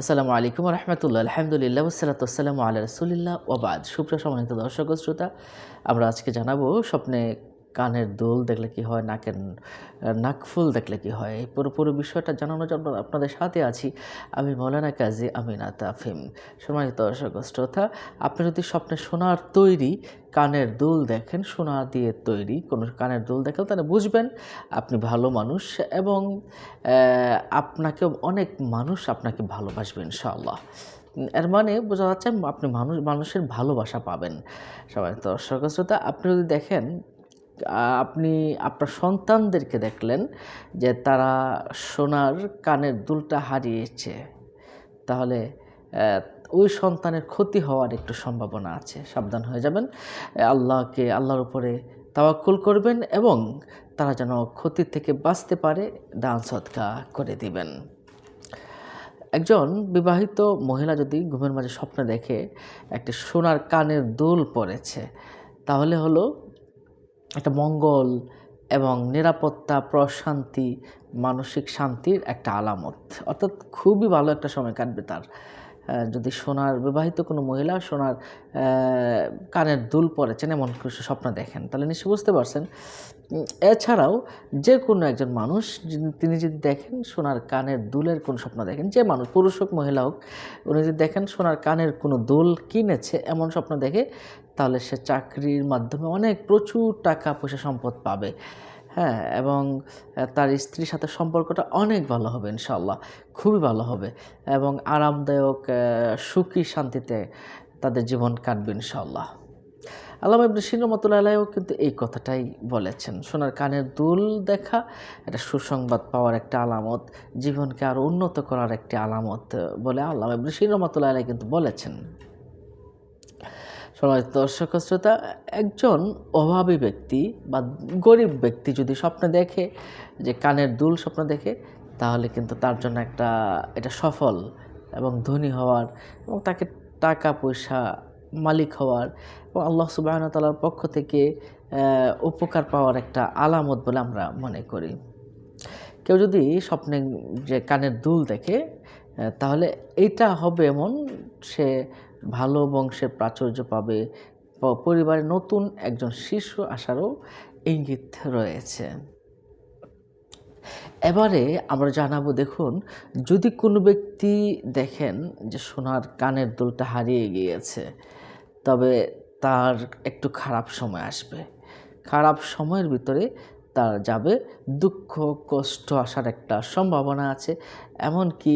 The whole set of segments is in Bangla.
আসসালামু আলাইকুম রহমতুল্লাহ। আলহামদুলিল্লাহ আসসালামু আল্লাহ রসুলিল্লাহ। ওবাদ সুপ্রিয় সম্মানিত দর্শক শ্রোতা, আমরা আজকে জানাব স্বপ্নে কানের দোল দেখলে কি হয়, নাকের নাকফুল দেখলে কি হয়? এই পুরো পুরো বিষয়টা জানানোর জন্য আপনাদের সাথে আছি আমি মৌলানা কাজী আমিনা তাফিম সম্মানিত দর্শক শ্রোতা, আপনি যদি স্বপ্নে সোনার তৈরি কানের দুল দেখেন, সোনা দিয়ে তৈরি কোনো কানের দুল দেখেন, তাহলে বুঝবেন আপনি ভালো মানুষ এবং আপনাকে অনেক মানুষ আপনাকে ভালোবাসবে ইনশাআল্লাহ। এর মানে বোঝা যাচ্ছে আপনি মানুষ, মানুষের ভালোবাসা পাবেন। সবাই দর্শক শ্রোতা, আপনি যদি দেখেন আপনি আপনার সন্তানদেরকে দেখলেন যে তারা সোনার কানের দুলটা হারিয়েছে। তাহলে ওই সন্তানের ক্ষতি হওয়ার একটু সম্ভাবনা আছে। সাবধান হয়ে যাবেন। আল্লাহকে, আল্লাহর উপরে তাওয়াক্কুল করবেন এবং তারা যেন ক্ষতি থেকে বাঁচতে পারে, দান সৎকা করে দিবেন। একজন বিবাহিত মহিলা যদি ঘুমের মাঝে স্বপ্নে দেখে একটি সোনার কানের দুল পড়েছে তাহলে হলো একটা মঙ্গল এবং নিরাপত্তা, প্রশান্তি, মানসিক শান্তির একটা আলামত। অর্থাৎ খুবই ভালো একটা সময় কাটবে তার। যদি সোনার, বিবাহিত কোনো মহিলা সোনার কানের দুল পরেছেন এমন কিছু স্বপ্ন দেখেন, তাহলে নিশ্চয়ই বুঝতে পারছেন। এছাড়াও যে কোনো একজন মানুষ তিনি যদি দেখেন সোনার কানের দুলের কোনো স্বপ্ন দেখেন, যে মানুষ, পুরুষ হোক, মহিলা হোক, উনি যদি দেখেন সোনার কানের কোনো দুল কিনেছে এমন স্বপ্ন দেখে, তাহলে সে চাকরির মাধ্যমে অনেক প্রচুর টাকা পয়সা সম্পদ পাবে। হ্যাঁ এবং তার স্ত্রীর সাথে সম্পর্কটা অনেক ভালো হবে ইনশাল্লাহ খুবই ভালো হবে এবং আরামদায়ক সুখী শান্তিতে তাদের জীবন কাটবে ইনশাল্লাহ আল্লাহ ইবনে সিন কিন্তু এই কথাটাই বলেছেন, সোনার কানের দুল দেখা এটা সুসংবাদ পাওয়ার একটা আলামত, জীবনকে আরও উন্নত করার একটি আলামত বলে আল্লাহ ইবনে সিন রহমতুল্লাহ কিন্তু বলেছেন। সবাই দর্শক শ্রোতা, একজন অভাবী ব্যক্তি বা গরিব ব্যক্তি যদি স্বপ্নে দেখে, যে কানের দুল স্বপ্ন দেখে, তাহলে কিন্তু তার জন্য একটা, এটা সফল এবং ধনী হওয়ার এবং তাকে টাকা, পয়সা, মালিক হওয়ার এবং আল্লাহ সুবাহ তালার পক্ষ থেকে উপকার পাওয়ার একটা আলামত বলে আমরা মনে করি। কেউ যদি স্বপ্নে যে কানের দুল দেখে তাহলে এইটা হবে এমন, সে ভালো বংশের প্রাচুর্য পাবে। পরিবারে নতুন একজন শিশু আসারও ইঙ্গিত রয়েছে। এবারে আমরা জানাব, দেখুন, যদি কোনো ব্যক্তি দেখেন যে সোনার কানের দুলটা হারিয়ে গিয়েছে, তবে তার একটু খারাপ সময় আসবে। খারাপ সময়ের ভিতরে তার যাবে। দুঃখ, কষ্ট আসার একটা সম্ভাবনা আছে। এমনকি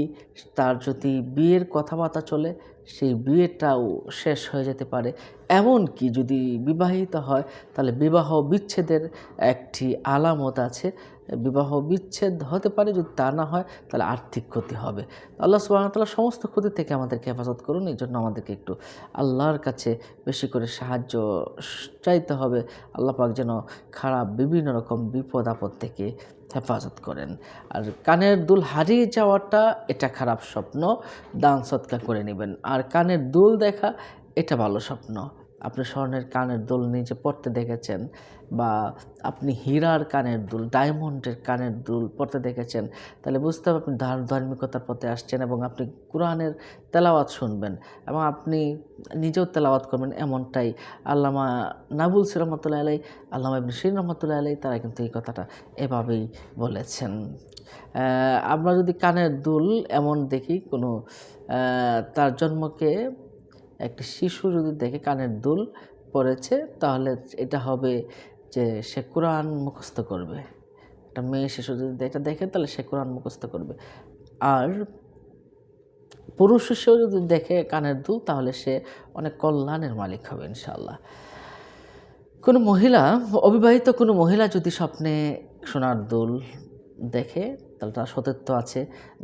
তার যদি বিয়ের কথাবার্তা চলে, সেই বিয়েটাও শেষ হয়ে যেতে পারে। এমনকি যদি বিবাহিত হয়, তাহলে বিবাহ বিচ্ছেদের একটি আলামত আছে। বিবাহ বিচ্ছেদ হতে পারে, যদি তা না হয়, তাহলে আর্থিক ক্ষতি হবে। আল্লাহ সুবাহতাল্লাহ সমস্ত ক্ষতি থেকে আমাদেরকে হেফাজত করুন, এই জন্য আমাদেরকে একটু আল্লাহর কাছে বেশি করে সাহায্য চাইতে হবে। আল্লাহ পাক যেন খারাপ বিভিন্ন রকম বিপদ আপদ থেকে হেফাজত করেন। আর কানের দুল হারিয়ে যাওয়াটা এটা খারাপ স্বপ্ন, দান সৎকা করে নেবেন। আর কানের দুল দেখা এটা ভালো স্বপ্ন। আপনি স্বর্ণের কানের দুল নিজে পড়তে দেখেছেন বা আপনি হীরার কানের দুল, ডায়মন্ডের কানের দুল পড়তে দেখেছেন, তাহলে বুঝতে হবে আপনি ধার- ধার্মিকতার পথে আসছেন এবং আপনি কোরআনের তেলাওয়াত শুনবেন এবং আপনি নিজেও তেলাওয়াত করবেন এমনটাই। আল্লামা নাবুল সি রহমতুল্লাহ আলাই আল্লামা ইবনে শির রহমতুল্লাহ আলাই তারা কিন্তু এই কথাটা এভাবেই বলেছেন। আমরা যদি কানের দুল এমন দেখি কোনো তার জন্মকে একটি শিশু যদি দেখে কানের দুল পড়েছে, তাহলে এটা হবে যে সে কোরআন মুখস্থ করবে। একটা মেয়ে শিশু যদি এটা দেখে, তাহলে সে কোরআন মুখস্থ করবে। আর পুরুষ শিশুও যদি দেখে কানের দুল, তাহলে সে অনেক কল্যাণের মালিক হবে ইনশাল্লাহ কোনো মহিলা, অবিবাহিত কোনো মহিলা যদি স্বপ্নে সোনার দুল দেখে তাহলে তার সতীত্ব আছে,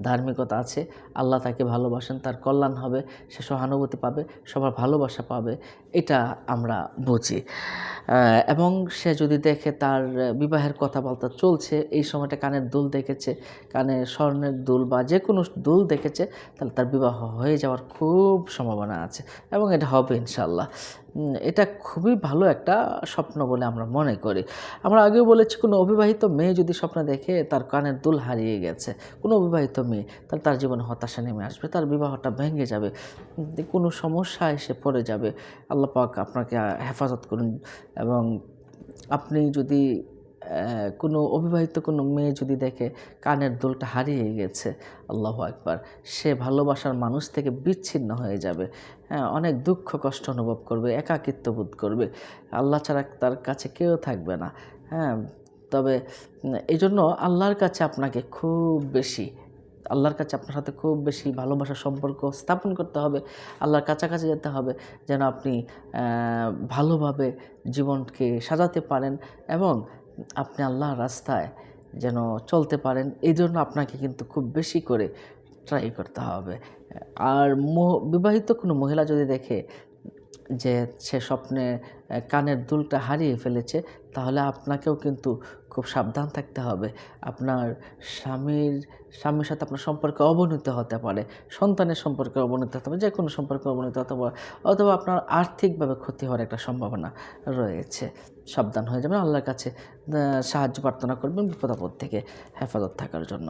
ধার্মিকতা আছে, আল্লাহ তাকে ভালোবাসেন, তার কল্যাণ হবে, সে সহানুভূতি পাবে, সবার ভালোবাসা পাবে, এটা আমরা বুঝি। এবং সে যদি দেখে তার বিবাহের কথাবার্তা চলছে, এই সময়টা কানের দুল দেখেছে, কানে স্বর্ণের দুল বা যে কোনো দুল দেখেছে, তাহলে তার বিবাহ হয়ে যাওয়ার খুব সম্ভাবনা আছে এবং এটা হবে ইনশাল্লাহ এটা খুবই ভালো একটা স্বপ্ন বলে আমরা মনে করি। আমরা আগেও বলেছি, কোনো অবিবাহিত মেয়ে যদি স্বপ্ন দেখে তার কানের দুল হারিয়ে গেছে। কোনো অবিবাহিত মেয়ে, তাহলে তার জীবনে হতাশা নেমে আসবে, তার বিবাহটা ভেঙে যাবে, কোনো সমস্যা এসে পড়ে যাবে। আল্লাহ পাক আপনাকে হেফাজত করুন এবং আপনি যদি কোনো অবিবাহিত কোনো মেয়ে যদি দেখে কানের দুলটা হারিয়ে গেছে, আল্লাহ একবার সে ভালোবাসার মানুষ থেকে বিচ্ছিন্ন হয়ে যাবে। হ্যাঁ অনেক দুঃখ কষ্ট অনুভব করবে, একাকিত্ব বোধ করবে। আল্লাহ ছাড়া তার কাছে কেউ থাকবে না। হ্যাঁ তবে এই জন্য আল্লাহর কাছে আপনাকে খুব বেশি, আল্লাহর কাছে আপনার সাথে খুব বেশি ভালোবাসার সম্পর্ক স্থাপন করতে হবে, আল্লাহর কাছাকাছি যেতে হবে, যেন আপনি ভালোভাবে জীবনকে সাজাতে পারেন এবং আপনি আল্লাহর রাস্তায় যেন চলতে পারেন এই জন্য আপনাকে কিন্তু খুব বেশি করে ট্রাই করতে হবে। আর বিবাহিত কোনো মহিলা যদি দেখে যে সে স্বপ্নে কানের দুলটা হারিয়ে ফেলেছে, তাহলে আপনাকেও কিন্তু খুব সাবধান থাকতে হবে। আপনার স্বামীর স্বামীর সাথে আপনার সম্পর্কে অবনতি হতে পারে, সন্তানের সম্পর্কে অবনতি হতে পারে যে কোনো সম্পর্কে অবনতি হতে পারে, অথবা আপনার আর্থিকভাবে ক্ষতি হওয়ার একটা সম্ভাবনা রয়েছে। সাবধান হয়ে যাবেন, আল্লাহর কাছে সাহায্য প্রার্থনা করবেন বিপদ আপদ থেকে হেফাজত থাকার জন্য।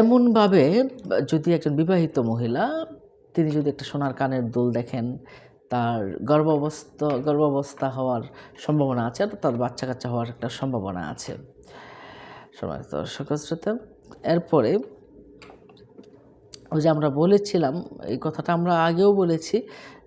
এমনভাবে যদি একজন বিবাহিত মহিলা তিনি যদি একটা সোনার কানের দুল দেখেন, তার গর্ভাবস্থা গর্ভাবস্থা হওয়ার সম্ভাবনা আছে অর্থাৎ তার বাচ্চা কাচ্চা হওয়ার একটা সম্ভাবনা আছে। সবাই তো শ্রোতা, এরপরে ওই যে আমরা বলেছিলাম, এই কথাটা আমরা আগেও বলেছি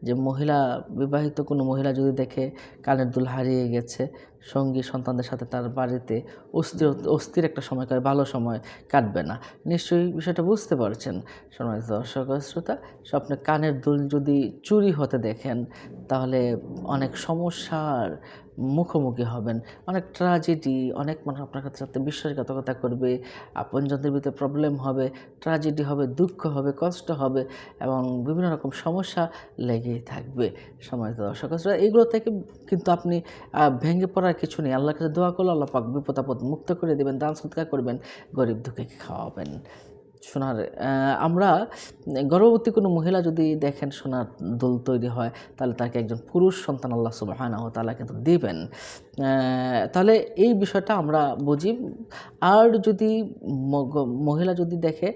যে মহিলা, বিবাহিত কোনো মহিলা যদি দেখে কানের দুল হারিয়ে গেছে, সঙ্গী সন্তানদের সাথে তার বাড়িতে অস্থির অস্থির একটা সময় করে ভালো সময় কাটবে না। নিশ্চয়ই বিষয়টা বুঝতে পারছেন। সম্মানিত দর্শক শ্রোতা, স্বপ্নে কানের দুল যদি চুরি হতে দেখেন, তাহলে অনেক সমস্যার মুখোমুখি হবেন। অনেক ট্র্যাজেডি অনেক মানুষ আপনার সাথে বিশ্বাসঘাতকতা করবে, আপনজনদের ভিতরে প্রবলেম হবে ট্র্যাজেডি হবে, দুঃখ হবে, কষ্ট হবে এবং বিভিন্ন রকম সমস্যা লেগেই থাকবে। সময় দর্শক এগুলো থেকে কিন্তু আপনি ভেঙে পড়ার কিছু নেই। আল্লাহ কাছে দোয়া করলে আল্লাহ পাক বিপদ আপদ মুক্ত করে দেবেন, দান সৎকার করবেন, গরিব দুঃখে খাওয়াবেন। সোনার আমরা গর্ভবতী কোনো মহিলা যদি দেখেন সোনার দোল তৈরি হয়, তাহলে তাকে একজন পুরুষ সন্তান আল্লাহ সুবাহানাহ তালা কিন্তু দিবেন। তাহলে এই বিষয়টা আমরা বুঝি। আর যদি মহিলা যদি দেখে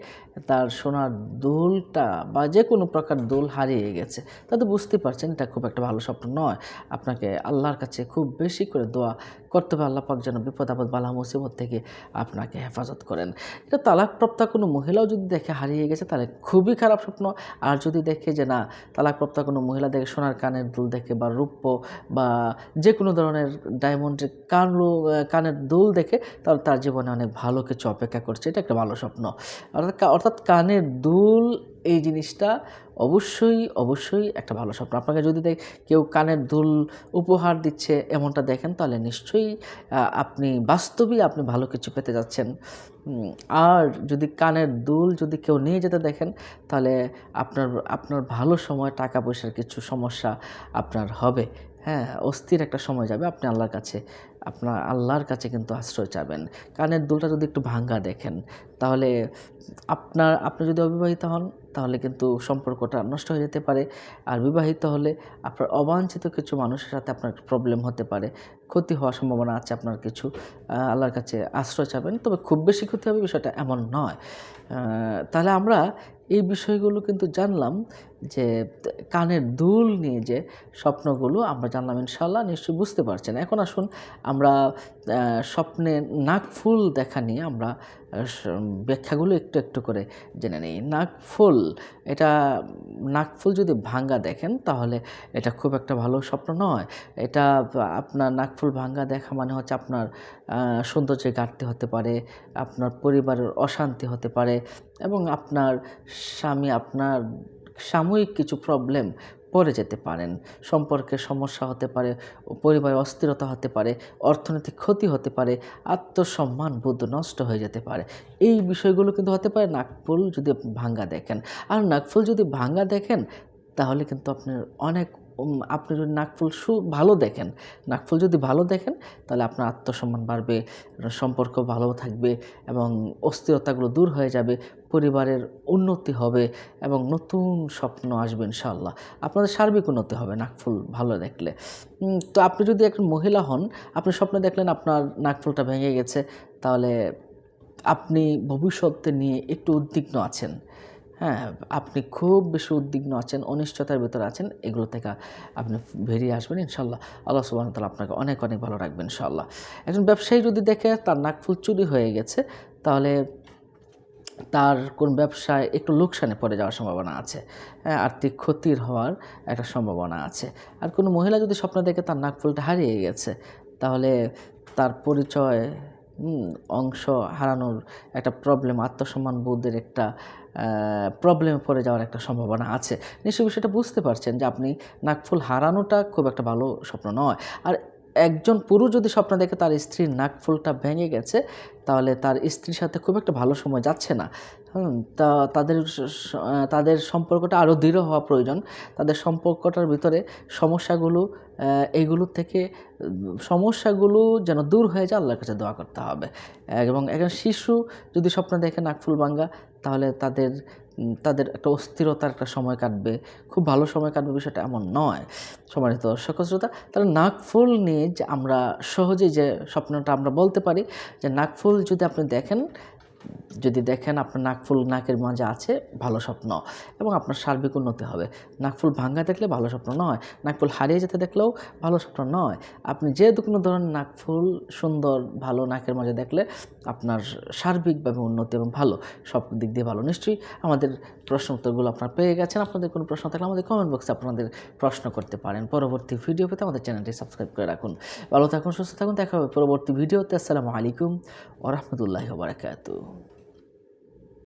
তার সোনার দোলটা বা যে কোনো প্রকার দোল হারিয়ে গেছে তাতে বুঝতে পারছেন এটা খুব একটা ভালো স্বপ্ন নয়। আপনাকে আল্লাহর কাছে খুব বেশি করে দোয়া করতে হবে, আল্লাহ পাক যেন বিপদ, আপদ, বালা, মুসিবত থেকে আপনাকে হেফাজত করেন। এটা তালাকপ্রাপ্তা কোনো মহিলাও যদি দেখে হারিয়ে গেছে, তাহলে খুবই খারাপ স্বপ্ন। আর যদি দেখে যে না, তালাকপ্রাপ্তা কোনো মহিলা দেখে সোনার কানের দুল দেখে বা রূপ্য বা যে কোনো ধরনের ডায়মন্ডের কান কানের দুল দেখে, তাহলে তার জীবনে অনেক ভালো কিছু অপেক্ষা করছে। এটা একটা ভালো স্বপ্ন। অর্থাৎ অর্থাৎ কানের দুল এই জিনিসটা অবশ্যই অবশ্যই একটা ভালো স্বপ্ন। আপনাকে যদি দেখ কেউ কানের দুল উপহার দিচ্ছে এমনটা দেখেন, তাহলে নিশ্চয়ই আপনি বাস্তবেই আপনি ভালো কিছু পেতে যাচ্ছেন। আর যদি কানের দুল যদি কেউ নিয়ে যেতে দেখেন, তাহলে আপনার আপনার ভালো সময়, টাকা পয়সার কিছু সমস্যা আপনার হবে। হ্যাঁ অস্থির একটা সময় যাবে আপনি আল্লাহর কাছে আপনার আল্লাহর কাছে কিন্তু আশ্রয় চাবেন। কানের দুলটা যদি একটু ভাঙ্গা দেখেন, তাহলে আপনার, আপনি যদি অবিবাহিত হন, তাহলে কিন্তু সম্পর্কটা নষ্ট হয়ে যেতে পারে। আর বিবাহিত হলে আপনার অবাঞ্ছিত কিছু মানুষের সাথে আপনার প্রবলেম হতে পারে। ক্ষতি হওয়ার সম্ভাবনা আছে আপনার কিছু। আল্লাহর কাছে আশ্রয় চাবেন। তবে খুব বেশি ক্ষতি হবে বিষয়টা এমন নয়। তাহলে আমরা এই বিষয়গুলো কিন্তু জানলাম যে, কানের দুল নিয়ে যে স্বপ্নগুলো আমরা জানলাম ইনশাল্লাহ নিশ্চয়ই বুঝতে পারছেন। এখন আসুন, আমরা স্বপ্নে নাকফুল দেখা নিয়ে আমরা ব্যাখ্যাগুলো একটু একটু করে জেনে নিই। নাকফুল এটা নাকফুল যদি ভাঙ্গা দেখেন, তাহলে এটা খুব একটা ভালো স্বপ্ন নয়। এটা, আপনার নাকফুল ভাঙ্গা দেখা মানে হচ্ছে আপনার সৌন্দর্যে ঘাটতি হতে পারে, আপনার পরিবারের অশান্তি হতে পারে এবং আপনার স্বামী আপনার সাময়িক কিছু প্রবলেম পড়ে যেতে পারেন। সম্পর্কে সমস্যা হতে পারে পরিবারে অস্থিরতা হতে পারে, অর্থনৈতিক ক্ষতি হতে পারে, আত্মসম্মান বোধ নষ্ট হয়ে যেতে পারে। এই বিষয়গুলো কিন্তু হতে পারে নাকফুল যদি ভাঙ্গা দেখেন। আর নাকফুল যদি ভাঙ্গা দেখেন, তাহলে কিন্তু আপনার অনেক আপনি যদি নাকফুল সু, ভালো দেখেন, নাকফুল যদি ভালো দেখেন, তাহলে আপনার আত্মসম্মান বাড়বে সম্পর্ক ভালো থাকবে এবং অস্থিরতাগুলো দূর হয়ে যাবে, পরিবারের উন্নতি হবে এবং নতুন স্বপ্ন আসবে ইনশাআল্লাহ। আপনাদের সার্বিক উন্নতি হবে নাকফুল ভালো দেখলে। তো আপনি যদি একজন মহিলা হন, আপনি স্বপ্নে দেখলেন আপনার নাকফুলটা ভেঙে গেছে, তাহলে আপনি ভবিষ্যতে নিয়ে একটু উদ্বিগ্ন আছেন। হ্যাঁ আপনি খুব বেশি উদ্বিগ্ন আছেন অনিশ্চয়তার ভিতরে আছেন এগুলো থেকে আপনি বেরিয়ে আসবেন ইনশাল্লাহ আল্লাহ সুবাহ তালা আপনাকে অনেক অনেক ভালো রাখবেন ইনশাল্লাহ একজন ব্যবসায়ী যদি দেখে তার নাকফুল চুরি হয়ে গেছে তাহলে তার কোন ব্যবসায় একটু লোকসানে পড়ে যাওয়ার সম্ভাবনা আছে হ্যাঁ, আর্থিক ক্ষতির হওয়ার একটা সম্ভাবনা আছে। আর কোনো মহিলা যদি স্বপ্ন দেখে তার নাকফুলটা হারিয়ে গেছে তাহলে তার পরিচয় অংশ হারানোর একটা প্রবলেম আত্মসম্মান বোধের একটা প্রবলেমে পড়ে যাওয়ার একটা সম্ভাবনা আছে। নিশ্চয়ই বিষয়টা বুঝতে পারছেন যে আপনি নাকফুল হারানোটা খুব একটা ভালো স্বপ্ন নয়। আর একজন পুরুষ যদি স্বপ্ন দেখে তার স্ত্রীর নাকফুলটা ভেঙে গেছে, তাহলে তার স্ত্রীর সাথে খুব একটা ভালো সময় যাচ্ছে না। তা তাদের তাদের সম্পর্কটা আরও দৃঢ় হওয়া প্রয়োজন। তাদের সম্পর্কটার ভিতরে সমস্যাগুলো এইগুলোর থেকে সমস্যাগুলো যেন দূর হয়ে যায় আল্লাহর কাছে দোয়া করতে হবে। এবং একজন শিশু যদি স্বপ্ন দেখে নাকফুল ভাঙ্গা, তাহলে তাদের তাদের একটা অস্থিরতার একটা সময় কাটবে। খুব ভালো সময় কাটবে বিষয়টা এমন নয়, সম্মানিত দর্শক শ্রোতা। তাহলে নাকফুল নিয়ে যে আমরা সহজেই যে স্বপ্নটা আমরা বলতে পারি, যে নাকফুল যদি আপনি দেখেন যদি দেখেন আপনার নাকফুল নাকের মাঝে আছে, ভালো স্বপ্ন। এবং আপনার সার্বিক উন্নতি হবে। নাকফুল ভাঙ্গা দেখলে ভালো স্বপ্ন নয়। নাকফুল হারিয়ে যেতে দেখলেও ভালো স্বপ্ন নয়। আপনি যে কোনো ধরনের নাকফুল সুন্দর, ভালো নাকের মাঝে দেখলে আপনার সার্বিকভাবে উন্নতি এবং ভালো, সব দিক দিয়ে ভালো। নিশ্চয়ই আমাদের প্রশ্ন উত্তরগুলো আপনারা পেয়ে গেছেন। আপনাদের কোনো প্রশ্ন থাকলে আমাদের কমেন্ট বক্সে আপনাদের প্রশ্ন করতে পারেন। পরবর্তী ভিডিও পেতে আমাদের চ্যানেলটি সাবস্ক্রাইব করে রাখুন। ভালো থাকুন, সুস্থ থাকুন। দেখা হবে পরবর্তী ভিডিওতে আসসালামু আলাইকুম ওরহমতুল্লাহি বারাকাতু